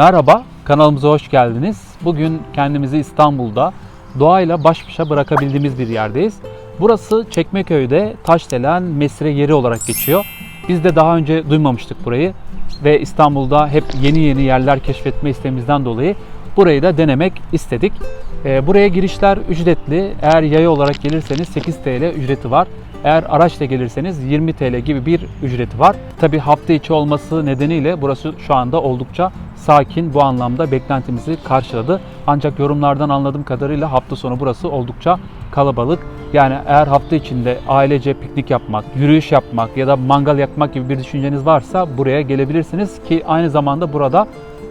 Merhaba, kanalımıza hoş geldiniz. Bugün kendimizi İstanbul'da doğayla baş başa bırakabildiğimiz bir yerdeyiz. Burası Çekmeköy'de Taşdelen Mesire yeri olarak geçiyor. Biz de daha önce duymamıştık burayı ve İstanbul'da hep yeni yeni yerler keşfetme isteğimizden dolayı burayı da denemek istedik. Ee, Buraya girişler ücretli. Eğer yaya olarak gelirseniz 8 TL ücreti var. Eğer araçla gelirseniz 20 TL gibi bir ücreti var. Tabi hafta içi olması nedeniyle burası şu anda oldukça sakin bu anlamda beklentimizi karşıladı. Ancak yorumlardan anladığım kadarıyla hafta sonu burası oldukça kalabalık. Yani eğer hafta içinde ailece piknik yapmak, yürüyüş yapmak ya da mangal yakmak gibi bir düşünceniz varsa buraya gelebilirsiniz ki aynı zamanda burada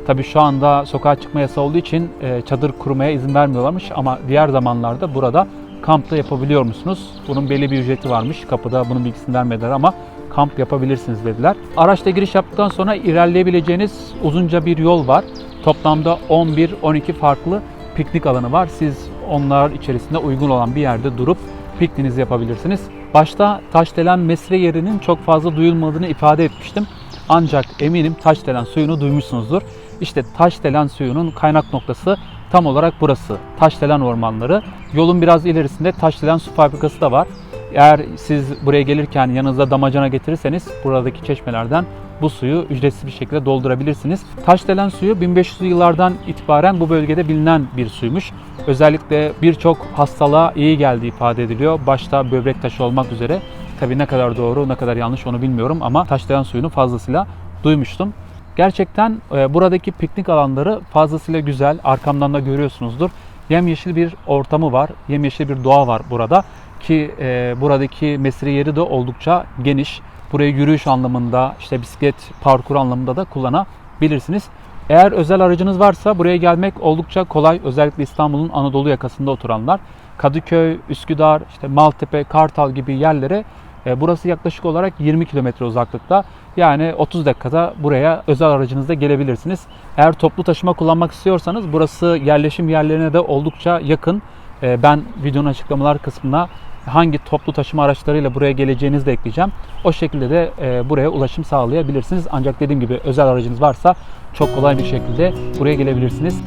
Tabii şu anda sokağa çıkma yasağı olduğu için e, çadır kurmaya izin vermiyorlarmış ama diğer zamanlarda burada kamp da yapabiliyor musunuz? Bunun belli bir ücreti varmış. Kapıda bunun bilgisini vermediler ama kamp yapabilirsiniz dediler. Araçla giriş yaptıktan sonra ilerleyebileceğiniz uzunca bir yol var. Toplamda 11-12 farklı piknik alanı var. Siz onlar içerisinde uygun olan bir yerde durup pikniğinizi yapabilirsiniz. Başta Taşdelen mesire yerinin çok fazla duyulmadığını ifade etmiştim. Ancak eminim Taşdelen suyunu duymuşsunuzdur. İşte Taşdelen suyunun kaynak noktası tam olarak burası. Taşdelen ormanları. Yolun biraz ilerisinde Taşdelen su fabrikası da var. Eğer siz buraya gelirken yanınızda damacana getirirseniz buradaki çeşmelerden bu suyu ücretsiz bir şekilde doldurabilirsiniz. Taşdelen suyu 1500'lü yıllardan itibaren bu bölgede bilinen bir suymuş. Özellikle birçok hastalığa iyi geldiği ifade ediliyor. Başta böbrek taşı olmak üzere. Tabii ne kadar doğru ne kadar yanlış onu bilmiyorum ama Taşdelen suyunu fazlasıyla duymuştum. Gerçekten e, buradaki piknik alanları fazlasıyla güzel. Arkamdan da görüyorsunuzdur. Yemyeşil bir ortamı var. Yemyeşil bir doğa var burada. Ki e, buradaki mesire yeri de oldukça geniş. Burayı yürüyüş anlamında, işte bisiklet parkur anlamında da kullanabilirsiniz. Eğer özel aracınız varsa buraya gelmek oldukça kolay. Özellikle İstanbul'un Anadolu yakasında oturanlar. Kadıköy, Üsküdar, işte Maltepe, Kartal gibi yerlere e, burası yaklaşık olarak 20 kilometre uzaklıkta. Yani 30 dakikada buraya özel aracınızda gelebilirsiniz. Eğer toplu taşıma kullanmak istiyorsanız burası yerleşim yerlerine de oldukça yakın. E, Ben videonun açıklamalar kısmına hangi toplu taşıma araçlarıyla buraya geleceğinizi de ekleyeceğim. O şekilde de e, buraya ulaşım sağlayabilirsiniz. Ancak dediğim gibi özel aracınız varsa çok kolay bir şekilde buraya gelebilirsiniz.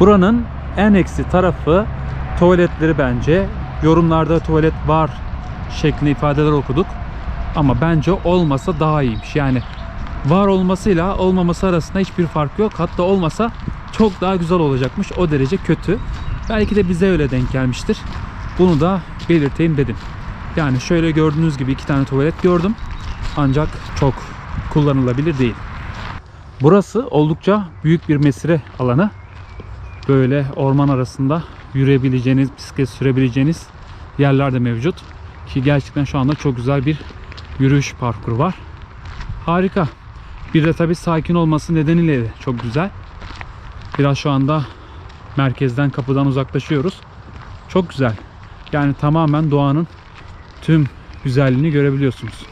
Buranın en eksi tarafı tuvaletleri bence. Yorumlarda tuvalet var şeklinde ifadeler okuduk. Ama bence olmasa daha iyiymiş. Yani var olmasıyla olmaması arasında hiçbir fark yok. Hatta olmasa çok daha güzel olacakmış. O derece kötü. Belki de bize öyle denk gelmiştir. Bunu da belirteyim dedim. Yani şöyle gördüğünüz gibi iki tane tuvalet gördüm. Ancak çok kullanılabilir değil. Burası oldukça büyük bir mesire alanı. Böyle orman arasında yürüyebileceğiniz, bisiklet sürebileceğiniz yerler de mevcut. Ki gerçekten şu anda çok güzel bir yürüyüş parkuru var. Harika. Bir de tabii sakin olması nedeniyle de çok güzel. Biraz şu anda merkezden kapıdan uzaklaşıyoruz. Çok güzel. Yani tamamen doğanın tüm güzelliğini görebiliyorsunuz.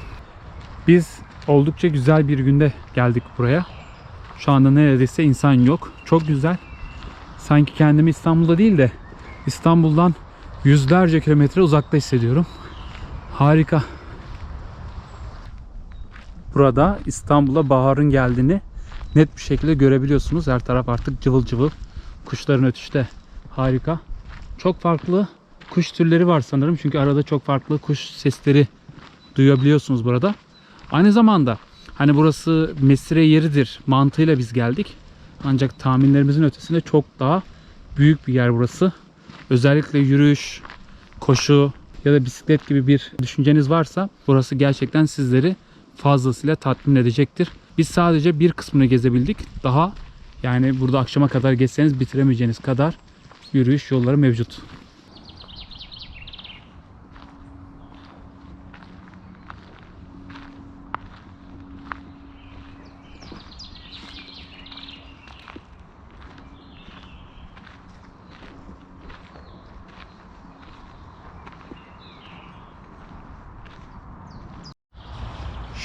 Biz oldukça güzel bir günde geldik buraya. Şu anda neredeyse insan yok. Çok güzel. Sanki kendimi İstanbul'da değil de İstanbul'dan yüzlerce kilometre uzakta hissediyorum. Harika. Burada İstanbul'a baharın geldiğini net bir şekilde görebiliyorsunuz. Her taraf artık cıvıl cıvıl. Kuşların ötüşü de harika. Çok farklı kuş türleri var sanırım. Çünkü arada çok farklı kuş sesleri duyabiliyorsunuz burada. Aynı zamanda hani burası mesire yeridir mantığıyla biz geldik. Ancak tahminlerimizin ötesinde çok daha büyük bir yer burası. Özellikle yürüyüş, koşu ya da bisiklet gibi bir düşünceniz varsa burası gerçekten sizleri fazlasıyla tatmin edecektir. Biz sadece bir kısmını gezebildik. Daha yani burada akşama kadar geçseniz bitiremeyeceğiniz kadar yürüyüş yolları mevcut.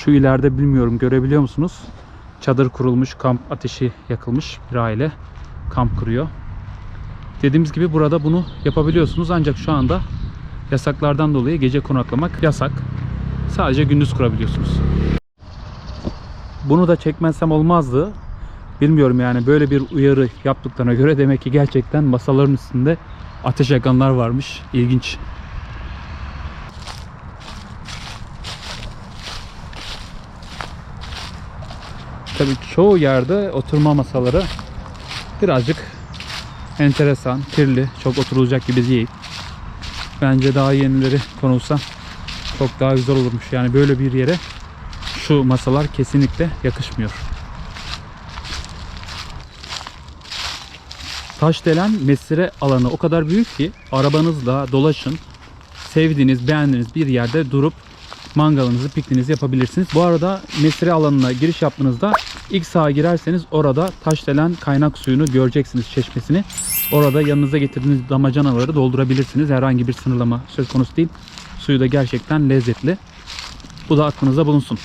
Şu ileride bilmiyorum görebiliyor musunuz? Çadır kurulmuş, kamp ateşi yakılmış bir aile kamp kuruyor. Dediğimiz gibi burada bunu yapabiliyorsunuz ancak şu anda yasaklardan dolayı gece konaklamak yasak. Sadece gündüz kurabiliyorsunuz. Bunu da çekmezsem olmazdı. Bilmiyorum yani böyle bir uyarı yaptıklarına göre demek ki gerçekten masaların üstünde ateş yakanlar varmış. İlginç. Tabii çoğu yerde oturma masaları birazcık enteresan, kirli, çok oturulacak gibi değil. Bence daha yenileri konulsa çok daha güzel olurmuş. Yani böyle bir yere şu masalar kesinlikle yakışmıyor. Taşdelen mesire alanı o kadar büyük ki arabanızla dolaşın. Sevdiğiniz, beğendiğiniz bir yerde durup mangalınızı, pikniğinizi yapabilirsiniz. Bu arada mesire alanına giriş yaptığınızda ilk sağa girerseniz orada Taşdelen kaynak suyunu göreceksiniz çeşmesini. Orada yanınıza getirdiğiniz damacanaları doldurabilirsiniz. Herhangi bir sınırlama söz konusu değil. Suyu da gerçekten lezzetli. Bu da aklınızda bulunsun.